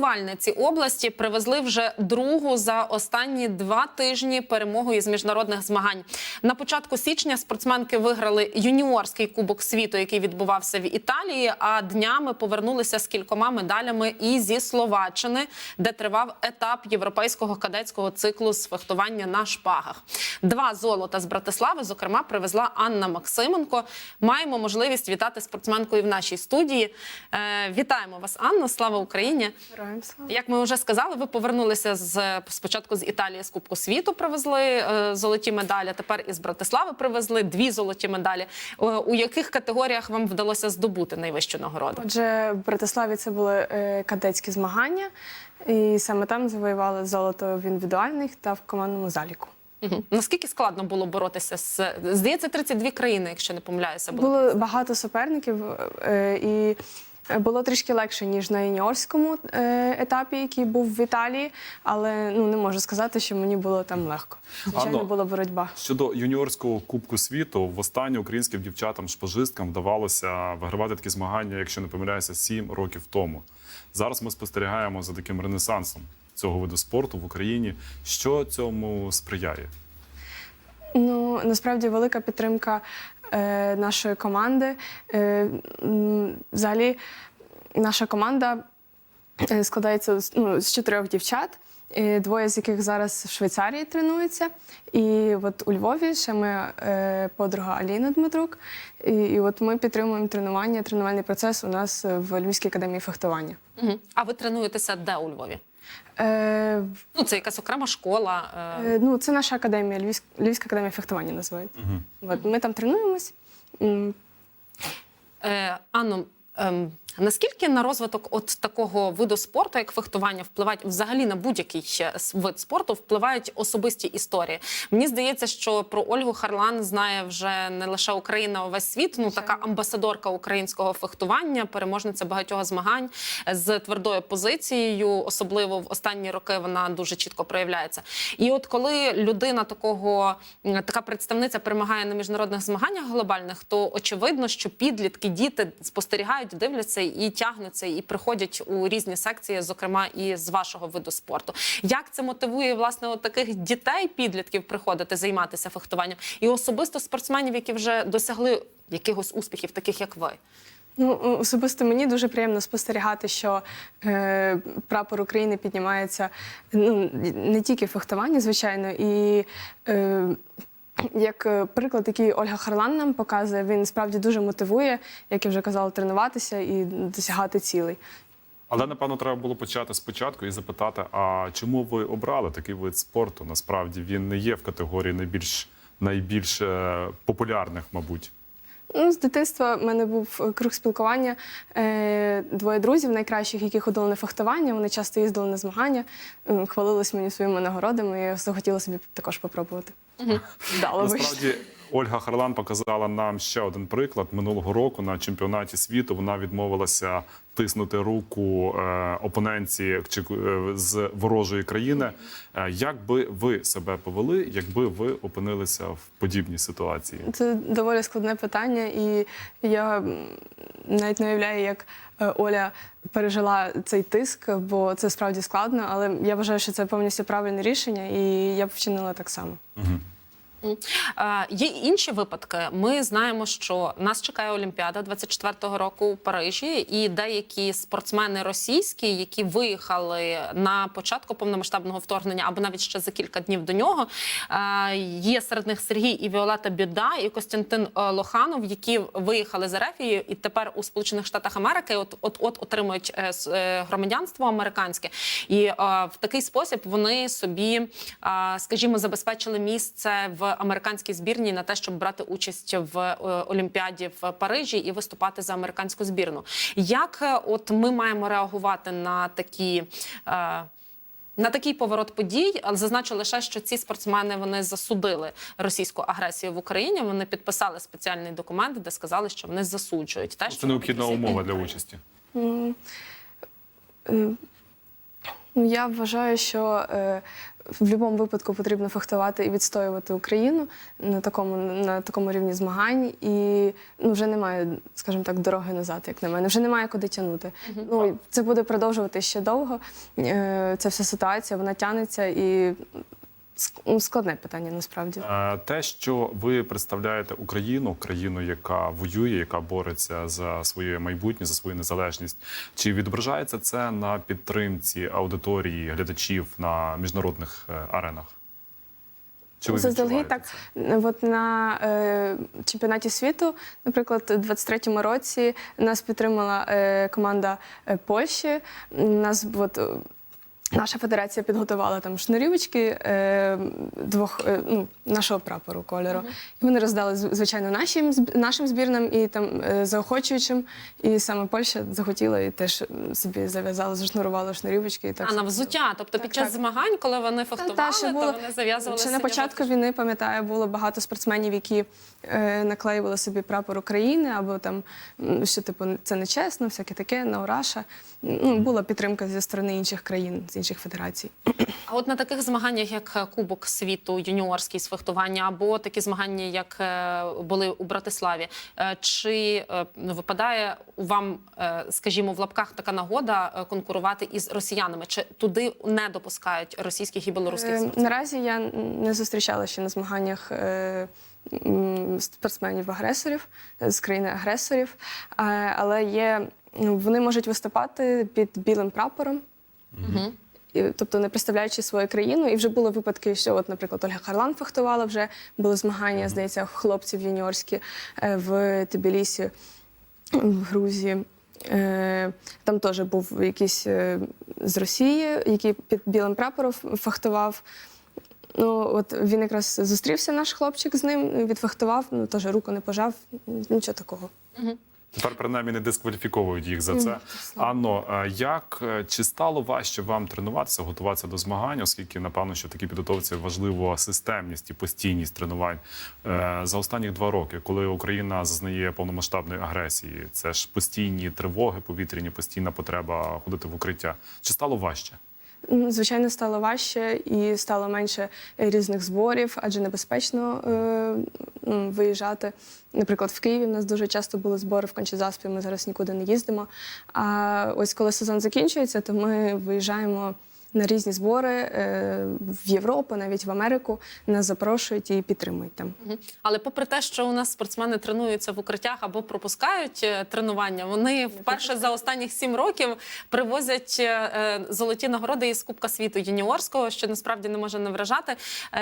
Фехтувальниці області привезли вже другу за останні два тижні перемогу із міжнародних змагань. На початку січня спортсменки виграли юніорський кубок світу, який відбувався в Італії. А днями повернулися з кількома медалями і зі Словаччини, де тривав етап європейського кадетського циклу з фехтування на шпагах. Два золота з Братислави, зокрема, привезла Анна Максименко. Маємо можливість вітати спортсменкою в нашій студії. Е, вітаємо вас, Анна. Слава Україні! Героям слава. Як ми вже сказали, ви повернулися з спочатку з Італії з Кубку світу. Привезли е, золоті медалі. Тепер із Братислави привезли дві золоті медалі. Е, у яких категоріях вам вдалося здобути найвищу нагороду? Отже, в Братиславі це були е, кадетські змагання, і саме там завоювали золото в індивідуальних та в командному заліку. Угу. Наскільки складно було боротися з здається 32 країни, якщо не помиляюся, було. Було багато суперників, е, і було трішки легше, ніж на юніорському е, етапі, який був в Італії, але ну не можу сказати, що мені було там легко. Звичайно, Анно, була боротьба. Щодо юніорського кубку світу, востаннє українським дівчатам шпажисткам вдавалося вигравати такі змагання, якщо не помиляюся, сім років тому. Зараз ми спостерігаємо за таким ренесансом цього виду спорту в Україні. Що цьому сприяє? Ну насправді велика підтримка е, нашої команди. Е, взагалі, наша команда е, складається ну, з чотирьох дівчат. е, Двоє з яких зараз в Швейцарії тренуються. І от у Львові ще ми е, подруга Аліна Дмитрук. І, і от ми підтримуємо тренування, тренувальний процес у нас в Львівській академії фехтування. А ви тренуєтеся де у Львові? Е, Ну це якась окрема школа. Е... Е, Ну, це наша академія, Львівська, Львівська академія фехтування називається. От, ми там тренуємось. М, Е, Анно, ем, наскільки на розвиток от такого виду спорту, як фехтування, впливають взагалі на будь-який вид спорту, впливають особисті історії? Мені здається, що про Ольгу Харлан знає вже не лише Україна, а весь світ. Ну така амбасадорка українського фехтування, переможниця багатьох змагань з твердою позицією, особливо в останні роки вона дуже чітко проявляється. І от коли людина такого така представниця перемагає на міжнародних змаганнях глобальних, то очевидно, що підлітки, діти спостерігають, дивляться і тягнуться, і приходять у різні секції, зокрема і з вашого виду спорту. Як це мотивує власне таких дітей, підлітків приходити займатися фехтуванням, і особисто спортсменів, які вже досягли якихось успіхів, таких як ви? Ну, особисто мені дуже приємно спостерігати, що е, прапор України піднімається ну, не тільки в фехтуванні, звичайно, і е, як е, приклад, який Ольга Харлан нам показує, він справді дуже мотивує, як я вже казала, тренуватися і досягати цілей. Але напевно треба було почати спочатку і запитати: а чому ви обрали такий вид спорту? Насправді він не є в категорії найбільш найбільш е, популярних, мабуть. Ну, з дитинства в мене був е, круг спілкування. Двоє друзів найкращих, які ходили на фехтування. Вони часто їздили на змагання, хвалились мені своїми нагородами. і Я захотіла собі також попробувати. Вдало вийшло. Насправді Ольга Харлан показала нам ще один приклад минулого року на чемпіонаті світу. Вона відмовилася тиснути руку е, опоненті чи е, з ворожої країни. Е, як би ви себе повели, якби ви опинилися в подібній ситуації? Це доволі складне питання, і я навіть не уявляю, як Оля пережила цей тиск, бо це справді складно. Але я вважаю, що це повністю правильне рішення, і я б вчинила так само. Е, Є інші випадки. Ми знаємо, що нас чекає Олімпіада 24-го року у Парижі, і деякі спортсмени російські, які виїхали на початку повномасштабного вторгнення або навіть ще за кілька днів до нього. Є серед них Сергій і Віолета Біда і Костянтин е, Лоханов, які виїхали з Ерефії і тепер у Сполучених Штатах Америки от от от отримують е, е, громадянство американське, і в такий спосіб вони собі, скажімо, забезпечили місце в американській збірні на те, щоб брати участь в е, Олімпіаді в Парижі і виступати за американську збірну. Як е, от ми маємо реагувати на такі? е, на такий поворот подій, але зазначу лише, що ці спортсмени вони засудили російську агресію в Україні. Вони підписали спеціальний документ, де сказали, що вони засуджують те, що Це необхідна умова для участі. Ну, я вважаю, що е, в будь-якому випадку потрібно фехтувати і відстоювати Україну на такому, на такому рівні змагань. І ну, вже немає, скажімо так, дороги назад, як на мене. Вже немає куди тягнути. Ну, це буде продовжувати ще довго. Е, ця вся ситуація, вона тягнеться і складне питання насправді. Е, Те, що ви представляєте Україну, країну, яка воює, яка бореться за своє майбутнє, за свою незалежність, чи відображається це на підтримці аудиторії глядачів на міжнародних е, аренах? Чи Заздалегідь так. От на е, чемпіонаті світу, наприклад, у 23-му році нас підтримала е, команда е, Польщі. Нас от, наша федерація підготувала там шнурівочки е, двох е, ну, нашого прапору кольору. І вони роздали звичайно нашим нашим збірнам і там е, заохочуючим. І саме Польща захотіла і теж собі зав'язала, зашнурувала шнурівочки. І так А на взуття, тобто Так, під час так. змагань, коли вони фехтували, та, ще було- то вони зав'язували Ще на початку війни, пам'ятаю, було багато спортсменів, які е, наклеювали собі прапор України, або там, що типу, це нечесно, всяке таке, на Ураша. Ну, була підтримка зі сторони інших країн, інших федерацій. А от на таких змаганнях, як Кубок світу, юніорський з фехтування, або такі змагання, як е, були у Братиславі, е, чи е, ну, випадає вам, скажімо, в лапках така нагода конкурувати із росіянами? Чи туди не допускають російських і білоруських спортсменів? Наразі я не зустрічала ще на змаганнях спортсменів-агресорів з країни-агресорів, але є, ну, вони можуть виступати під білим прапором. Мгм. І, тобто не представляючи свою країну. І вже були випадки, що, от, наприклад, Ольга Харлан фехтувала вже, були змагання, здається, хлопців юніорські е, в Тбілісі, в Грузії. Е, Там теж був якийсь е, з Росії, який під білим прапором фехтував. Ну, от він якраз зустрівся, наш хлопчик з ним, відфехтував, ну теж руку не пожав, нічого такого. Тепер принаймні не дискваліфіковують їх за це. Анно, е, як е, чи стало важче вам тренуватися, готуватися до змагань, оскільки напевно, що в такій підготовці важливо системність і постійність тренувань Е, за останні два роки, коли Україна зазнає повномасштабної агресії, це ж постійні тривоги повітряні, постійна потреба ходити в укриття. Чи стало важче? Ну, Звичайно, стало важче і стало менше різних зборів, адже небезпечно е, виїжджати. Наприклад, в Києві в нас дуже часто були збори в Кончезаспі, ми зараз нікуди не їздимо. А ось коли сезон закінчується, то ми виїжджаємо на різні збори е, в Європу, навіть в Америку. Нас запрошують і підтримують там. Але попри те, що у нас спортсмени тренуються в укриттях або пропускають е, тренування, вони вперше за останніх сім років привозять е, золоті нагороди із Кубка світу юніорського, що насправді не може не вражати.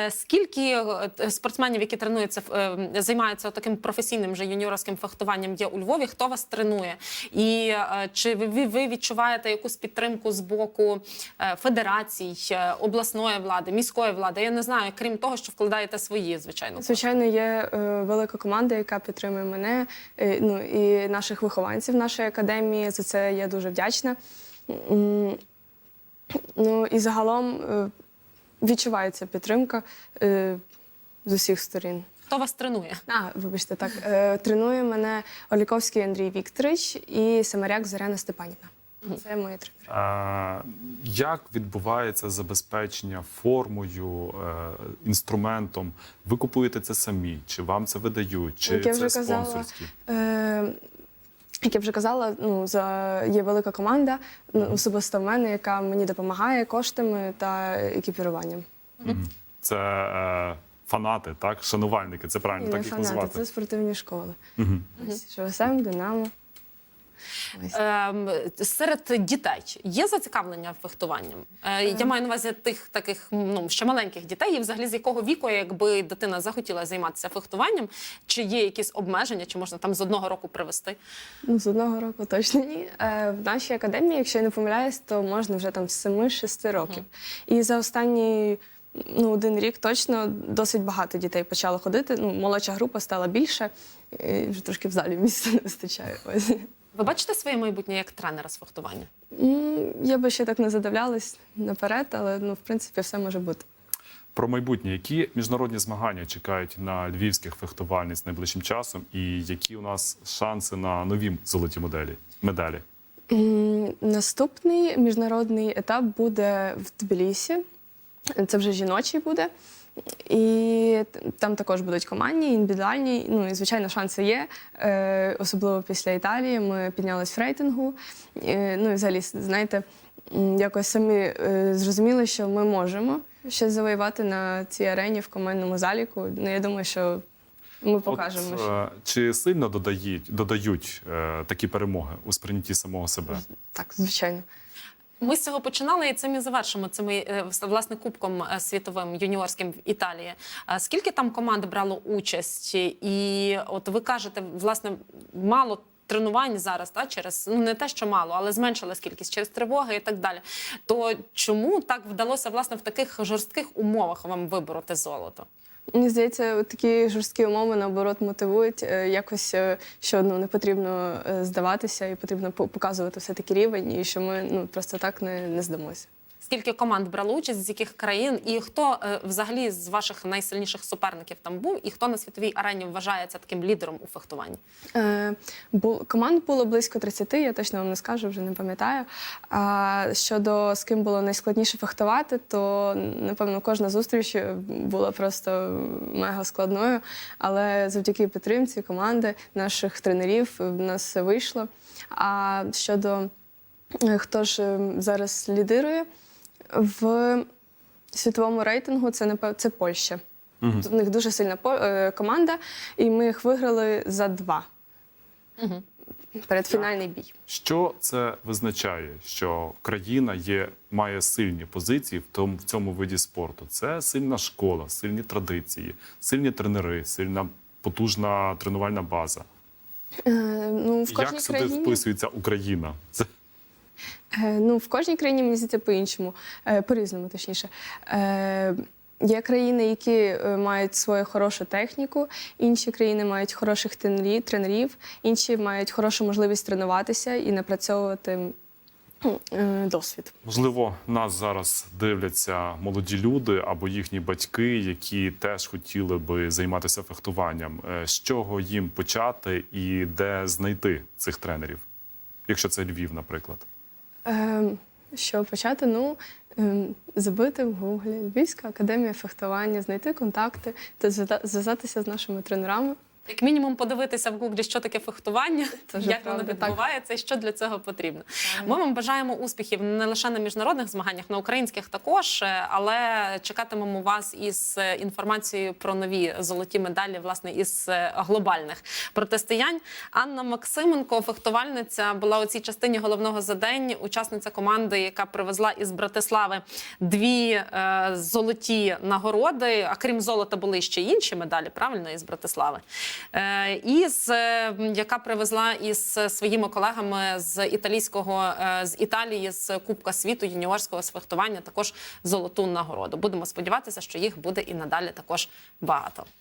Скільки спортсменів, які тренуються, займаються таким професійним же юніорським фехтуванням, є у Львові? Хто вас тренує? І чи ви- відчуваєте якусь підтримку з боку е, федерацій, е, обласної влади, міської влади? Я не знаю, крім того, що вкладаєте свої, звичайно. Звичайно, є е, велика команда, яка підтримує мене, е, ну і наших вихованців нашої академії. За це я дуже вдячна. Ну і загалом відчувається підтримка з усіх сторін. Хто вас тренує? А, вибачте, так. Тренує мене Оліковський Андрій Вікторович і Самаряк Зоряна Степаніна. Це мої. Е, Як відбувається забезпечення формою, е, інструментом? Ви купуєте це самі? Чи вам це видають? Чи Як я це вже казала, спонсорські? Е, як я вже казала, ну за є велика команда, ну, особисто в мене, яка мені допомагає коштами та екіпіруванням. Це е, фанати, так? Шанувальники, це правильно І так не їх фанати, назвати. це спортивні школи. Мгм. Ось ШВСМ, Динамо. Ем, серед дітей є зацікавлення фехтуванням? Е, я маю на увазі тих таких ну ще маленьких дітей, і взагалі з якого віку, якби дитина захотіла займатися фехтуванням, чи є якісь обмеження, чи можна там з одного року привести? Ну, з одного року точно ні. Е, в нашій академії, якщо я не помиляюсь, то можна вже там з 7-6 років. І за останні ну, один рік точно досить багато дітей почало ходити. Ну, молодша група стала більше, і вже трошки в залі місця не вистачає. Ось. Ви бачите своє майбутнє як тренера з фехтування? Я би ще так не задивлялась наперед, але ну, в принципі все може бути. Про майбутнє, які міжнародні змагання чекають на львівських фехтувальниць найближчим часом, і які у нас шанси на нові золоті моделі медалі? Наступний міжнародний етап буде в Тбілісі. Це вже жіночий буде. І там також будуть командні, індивідуальні. Ну і звичайно, шанси є. Е, особливо після Італії. Ми піднялись в рейтингу. Е, ну і взагалі, знаєте, якось самі е, зрозуміли, що ми можемо щось завоювати на цій арені в командному заліку. Ну я думаю, що ми покажемо. От, що- е, чи сильно додають, додають е, такі перемоги у сприйнятті самого себе? Так, звичайно. Ми з цього починали і цим і завершимо цим е, власне кубком е, світовим юніорським в Італії. Скільки там команд брало участь? І от ви кажете, власне, мало. Тренувань зараз та через ну не те, що мало, але зменшилась кількість через тривоги і так далі. То чому так вдалося власне в таких жорстких умовах вам вибороти золото? Мені здається, такі жорсткі умови наоборот мотивують е, якось е, що ну, не потрібно е, здаватися, і потрібно по- показувати все таки рівень, і що ми ну просто так не, не здамося. Скільки команд брало участь, з яких країн, і хто е, взагалі з ваших найсильніших суперників там був, і хто на світовій арені вважається таким лідером у фехтуванні? Е, бу, команд було близько 30, я точно вам не скажу, вже не пам'ятаю. А щодо з ким було найскладніше фехтувати, то напевно кожна зустріч була просто мега складною. Але завдяки підтримці команди, наших тренерів, в нас все вийшло. А щодо е, хто ж е, зараз лідирує в світовому рейтингу, це напев... це Польща. Мгм. У них дуже сильна е, команда, і ми їх виграли за два. Угу. Передфінальний бій. Що це визначає, що країна є, має сильні позиції в тому в цьому виді спорту? Це сильна школа, сильні традиції, сильні тренери, сильна потужна тренувальна база. Е, ну, в Як сюди країні, вписується Україна? Це ну, в кожній країні мені здається по-іншому, е, по-різному, точніше. Е, Є країни, які е, мають свою хорошу техніку, інші країни мають хороших тренерів, інші мають хорошу можливість тренуватися і напрацьовувати ну, е, досвід. можливо, нас зараз дивляться молоді люди або їхні батьки, які теж хотіли би займатися фехтуванням. Е, З чого їм почати і де знайти цих тренерів, якщо це Львів, наприклад. Е, Що почати? Ну, е, забити в гуглі Львівська академія фехтування, знайти контакти та зв'язатися з нашими тренерами. Як мінімум подивитися в гуглі, що таке фехтування, Це як воно правда, так. відбувається і що для цього потрібно. Ми вам бажаємо успіхів не лише на міжнародних змаганнях, на українських також, е, але чекатимемо вас із е, інформацією про нові золоті медалі, власне, із е, глобальних протистоянь. Анна Максименко, фехтувальниця, була у цій частині головного за день, учасниця команди, яка привезла із Братислави дві е, золоті нагороди. А крім золота, були ще інші медалі, правильно, із Братислави. Е, і з, е, яка привезла із своїми колегами з італійського е, з Італії з Кубка світу юніорського сфехтування також золоту нагороду. Будемо сподіватися, що їх буде і надалі також багато.